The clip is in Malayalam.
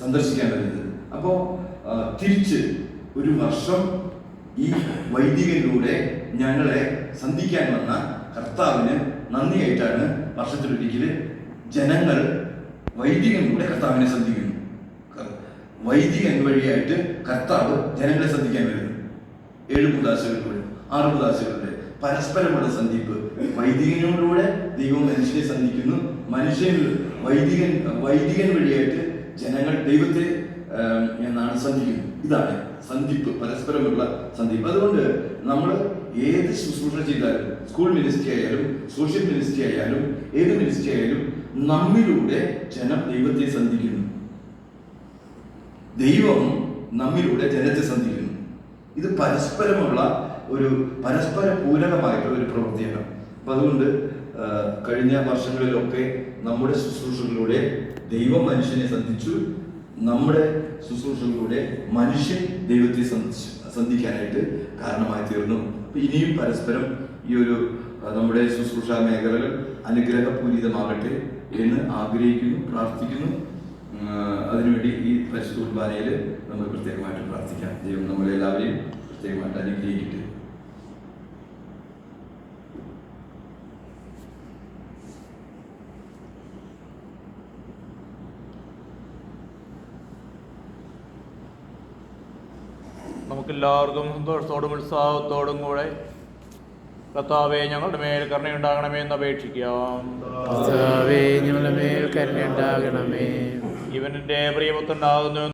സന്ദർശിക്കാൻ വരുന്നത് അപ്പോൾ തിരിച്ച് ഒരു വർഷം ഈ വൈദികനിലൂടെ ഞങ്ങളെ സന്ധിക്കാൻ വന്ന കർത്താവിന് നന്ദിയായിട്ടാണ് വർഷത്തിലൊരിക്കൽ ജനങ്ങൾ വൈദികനിലൂടെ കർത്താവിനെ സന്ധിക്കുന്നു. വൈദികൻ വഴിയായിട്ട് കർത്താവ് ജനങ്ങളെ സന്ധിക്കാൻ വരുന്നു. ഏഴ് പുതാശകളിലൂടെ ആറ് പുതാശകളിലൂടെ പരസ്പരമുള്ള സന്ധിപ്പ് വൈദികനിലൂടെ ദൈവം മനുഷ്യനെ സന്ധിക്കുന്നു. മനുഷ്യൻ വൈദികൻ വൈദികൻ വഴിയായിട്ട് ജനങ്ങൾ ദൈവത്തെ ആം, എന്നാണ് സന്ധിക്കുന്നത് ഇതാണ് സന്ധിപ്പ് പരസ്പരമുള്ള സന്ധിപ്പ്. അതുകൊണ്ട് നമ്മൾ ഏത് ശുശ്രൂഷ ചെയ്താലും സ്കൂൾ മിനിസ്ട്രി ആയാലും സോഷ്യൽ മിനിസ്ട്രി ആയാലും ഏത് മിനിസ്ട്രി ആയാലും നമ്മിലൂടെ ജനം ദൈവത്തെ സന്ധിക്കുന്നു. ദൈവം നമ്മിലൂടെ ജനത്തെ സന്ധിക്കുന്നു. ഇത് പരസ്പരമുള്ള ഒരു പരസ്പര പൂരകമായിട്ടുള്ള ഒരു പ്രവൃത്തിയാണ്. അപ്പൊ അതുകൊണ്ട് കഴിഞ്ഞ വർഷങ്ങളിലൊക്കെ നമ്മുടെ ശുശ്രൂഷകളിലൂടെ ദൈവം മനുഷ്യനെ സന്ധിച്ചു നമ്മുടെ ശുശ്രൂഷകളിലൂടെ മനുഷ്യൻ ദൈവത്തെ സന്ധിക്കാനായിട്ട് കാരണമായി തീർന്നു. ഇനിയും പരസ്പരം ഈ ഒരു നമ്മുടെ ശുശ്രൂഷ മേഖലകൾ അനുഗ്രഹപൂരിതമാകട്ടെ എന്ന് ആഗ്രഹിക്കുന്നു പ്രാർത്ഥിക്കുന്നു. അതിനുവേണ്ടി ഈ പരിശുദ്ധ കുർബാനയിൽ നമ്മൾ പ്രത്യേകമായിട്ട് പ്രാർത്ഥിക്കാം. ദൈവം നമ്മളെല്ലാവരെയും പ്രത്യേകമായിട്ട് അനുഗ്രഹിക്കട്ടെ. നമുക്കെല്ലാവർക്കും സന്തോഷത്തോടും ഉത്സാഹത്തോടും കൂടെ കർത്താവെ ഞങ്ങളുടെ മേൽ കരുണയുണ്ടാകണമേ എന്ന് അപേക്ഷിക്കാം. കർത്താവേ ഞങ്ങളുടെ മേൽ കരുണയുണ്ടാകണമേ. പ്രിയപുത്രനാകുന്നു